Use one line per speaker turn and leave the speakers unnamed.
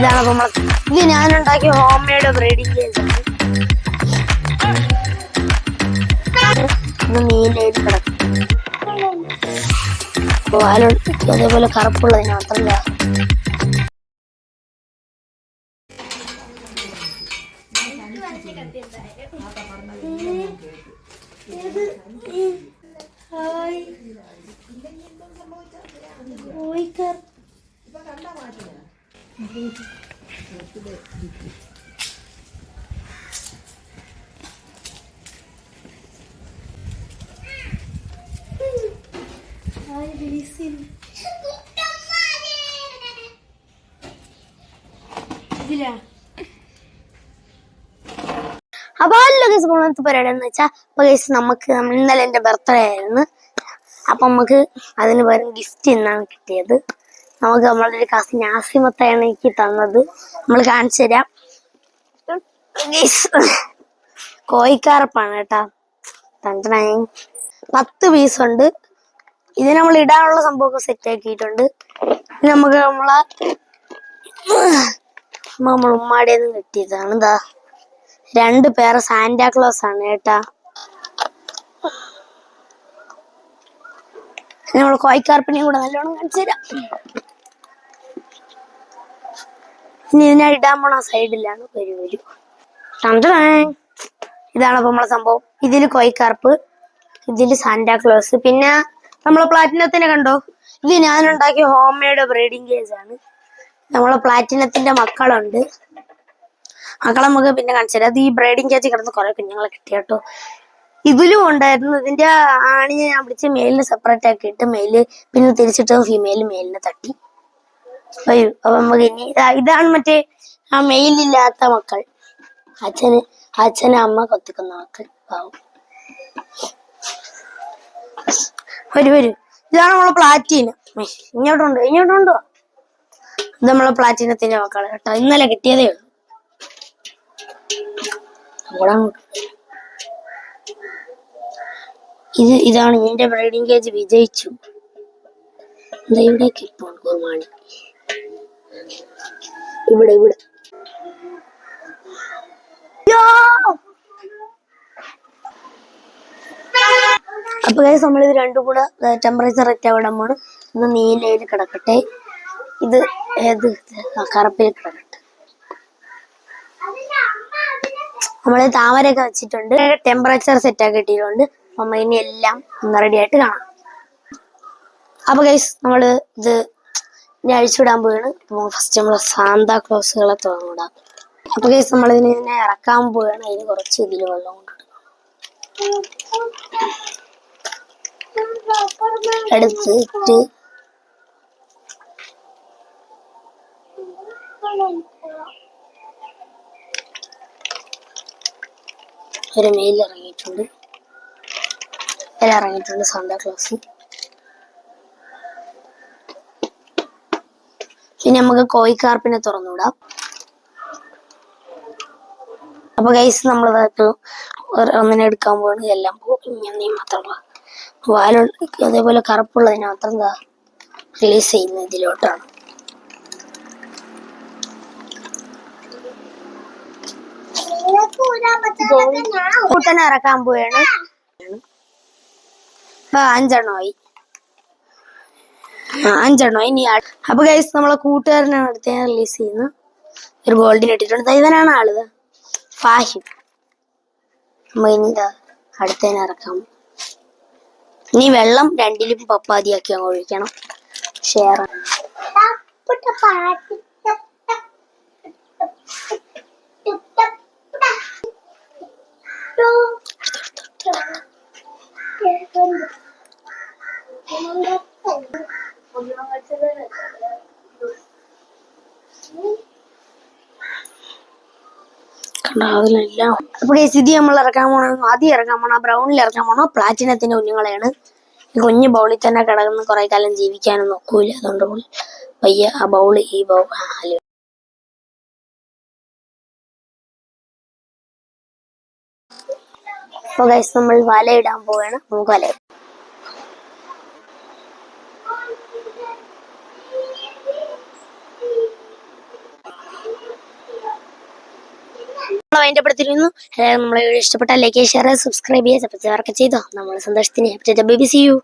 ഇതാണ് നമ്മൾ ഇത് ഞാൻ ഉണ്ടാക്കിയ ഹോം മെയ്ഡ് ബ്രീഡിംഗ് കേസ് ഇത് നീലയിൽ കിടക്കും. വാലുണ്ട് അതേപോലെ കറുപ്പുള്ളതിന് മാത്രമല്ല അപ്പൊ അല്ല കേസ് പോണത്തെ പരിപാടി എന്ന് വെച്ചാ അപ്പൊ കേസ് നമുക്ക് ഇന്നലെ എന്റെ ബർത്ത്ഡേ ആയിരുന്നു. അപ്പൊ നമുക്ക് അതിന് പകരം ഗിഫ്റ്റ് ഇന്നാണ് കിട്ടിയത്. നമുക്ക് നമ്മളുടെ ഒരു കസിൻ ആസിമത്താണ് എനിക്ക് തന്നത്. നമ്മൾ കാണിച്ചു തരാം. ഗയ്സ്, കോഴിക്കാരപ്പാണ് കേട്ടാ. തന്നെ പത്ത് ഉണ്ട്. ഇത് നമ്മൾ ഇടാനുള്ള സംഭവമൊക്കെ സെറ്റ് ആക്കിയിട്ടുണ്ട്. നമുക്ക് നമ്മളെ നമ്മൾ ഉമ്മാടിയിൽ നിന്ന് കിട്ടിയതാണ് ഇതാ രണ്ട് പേരെ സാന്റാക്ലോസ് ആണ് കേട്ടാ. നമ്മൾ കോയിക്കാർപ്പിനെയും കൂടെ നല്ലോണം കാണിച്ചു തരാം. ഇതിനെ ഇടാൻ പോണ സൈഡിലാണ് വരൂ വരൂ. ഇതാണ് നമ്മളെ സംഭവം. ഇതിൽ കോയിക്കാർപ്പ് സാന്റാ ക്ലോസ്. പിന്നെ നമ്മളെ പ്ലാറ്റിനത്തിനെ കണ്ടോ? ഇത് ഞാൻ ഉണ്ടാക്കിയ ഹോം മെയ്ഡ് ബ്രീഡിങ് കേസ് ആണ്. നമ്മളെ പ്ലാറ്റിനത്തിന്റെ മക്കളുണ്ട്. മക്കളെ നമുക്ക് പിന്നെ കാണിച്ചു തരാം. അത് ഈ ബ്രീഡിങ് കേജ് കിടന്ന് കുറെ കുഞ്ഞുങ്ങളെ കിട്ടി കേട്ടോ. ഇതിലും ഉണ്ടായിരുന്നു. ഇതിന്റെ ആണിനെ ഞാൻ പിടിച്ച് മെയിലിന് സെപ്പറേറ്റ് ആക്കിയിട്ട് മെയിൽ പിന്നെ തിരിച്ചിട്ട് ഫീമെയിൽ മെയിലിനെ തട്ടി. വരൂ. അപ്പൊ നമുക്ക് ഇനി ഇതാണ് മറ്റേ ആ മെയിലില്ലാത്ത മക്കൾ. അച്ഛന് അച്ഛനെ അമ്മ കൊത്തിക്കുന്ന മക്കൾ പാവം. വരൂ വരൂ. ഇതാണ് നമ്മളെ പ്ലാറ്റീന. ഇങ്ങോട്ടുണ്ട് ഇങ്ങോട്ടുണ്ടോ ഇത് നമ്മളെ പ്ലാറ്റീനത്തിന്റെ മക്കൾ കേട്ടോ. ഇന്നലെ കിട്ടിയതേ ഉള്ളൂ. ഇത് ഇതാണ് എന്റെ ബ്രൈഡിംഗ് കേജ് വിജയിച്ചു. ദാ ഇവിടേക്ക് ഇപ്പോൾ കുർബാനി. ഇവിടെ ഇവിടെ. അപ്പൊ അപ്പൊ നമ്മൾ ഇത് രണ്ടും കൂടെ ടെമ്പറേച്ചർ ഒക്കെ ആവിടാൻ പോണ് ഒന്ന് നീലയിൽ കിടക്കട്ടെ. ഇത് ഏത് കറപ്പിൽ കിടക്കട്ടെ. നമ്മൾ താമരയൊക്കെ വെച്ചിട്ടുണ്ട്. ടെമ്പറേച്ചർ സെറ്റ് ആക്കി ഇട്ടിട്ടുണ്ട് അമ്മ ഇനി എല്ലാം ഒന്ന് റെഡി ആയിട്ട് കാണാം. അപ്പൊ ഗൈസ് നമ്മൾ ഇത് ഇനി അഴിച്ചുവിടാൻ പോവാണ്. ഫസ്റ്റ് നമ്മൾ സാന്താ ക്ലോസുകളെ തുറന്നിടാം അപ്പൊ കേസ് നമ്മൾ ഇതിനെ ഇറക്കാൻ പോവുകയാണ് അതിന് കുറച്ച് ഇതിൽ വെള്ളം കൊണ്ടിടും. എടുത്തിട്ട് ഒരു മെയിൽ ഇറങ്ങിയിട്ടുണ്ട് ഇതിൽ ഇറങ്ങിയിട്ടുണ്ട് സാന്താ ക്ലോസ് നമുക്ക് കോയി കാർപ്പിനെ തുറന്നുവിടാം. അപ്പൊ ഗൈസ് നമ്മളതായിട്ട് ഒന്നിനെ എടുക്കാൻ പോവാണ്. എല്ലാം പോകും ഇങ്ങനെ മാത്രമല്ല വാലുള്ള അതേപോലെ കറുപ്പുള്ളതിന് മാത്രം എന്താ റിലീസ് ചെയ്യുന്ന ഇതിലോട്ടാണ്. കൂട്ടനെ ഇറക്കാൻ പോവാണ്. അപ്പൊ അഞ്ചെണ്ണമായി അഞ്ചെണ്ണം? ഇനി അപ്പൊ ഗൈസ് നമ്മളെ കൂട്ടുകാരനാണ് അടുത്ത റിലീസ് ചെയ്യുന്നത്. ഒരു ഗോൾഡിന് ഇട്ടിട്ടുണ്ട്. ഇവനാണ് ആൾ. ഫാഹിം. നമ്മ ഇനി അടുത്തതിനെ ഇറക്കാം. ഇനി വെള്ളം രണ്ടിലും പപ്പാതിയാക്കി അങ്ങ് ഒഴിക്കണം. ഷെയർ കണ്ടോ അതിലെല്ലാം. അപ്പൊ ഗൈസ് ഇത് നമ്മൾ ഇറക്കാൻ പോണ ആദ്യം ഇറക്കാൻ പോണ ബ്രൗണിൽ ഇറക്കാൻ പോണ പ്ലാറ്റിനത്തിന്റെ കുഞ്ഞുങ്ങളെയാണ്. ഈ കുഞ്ഞു ബൗളിൽ തന്നെ കിടക്കുന്ന കുറെ കാലം ജീവിക്കാനും നോക്കൂല. അതുകൊണ്ട് പയ്യ ആ ബൗൾ ഈ ബൗ അപ്പൊ ഗൈസ് നമ്മൾ വല ഇടാൻ പോവാണ്. നമുക്ക് വല പെടുത്തിരുന്നു എല്ലാവരും നമ്മളെ വീഡിയോ ഇഷ്ടപ്പെട്ടാൽ ലൈക്ക് ഷെയർ സബ്സ്ക്രൈബ് ചെയ്യുക സബ്സ്ക്രൈബ് ചെയ്തോ. നമ്മൾ സന്തോഷത്തിന്. Baby C U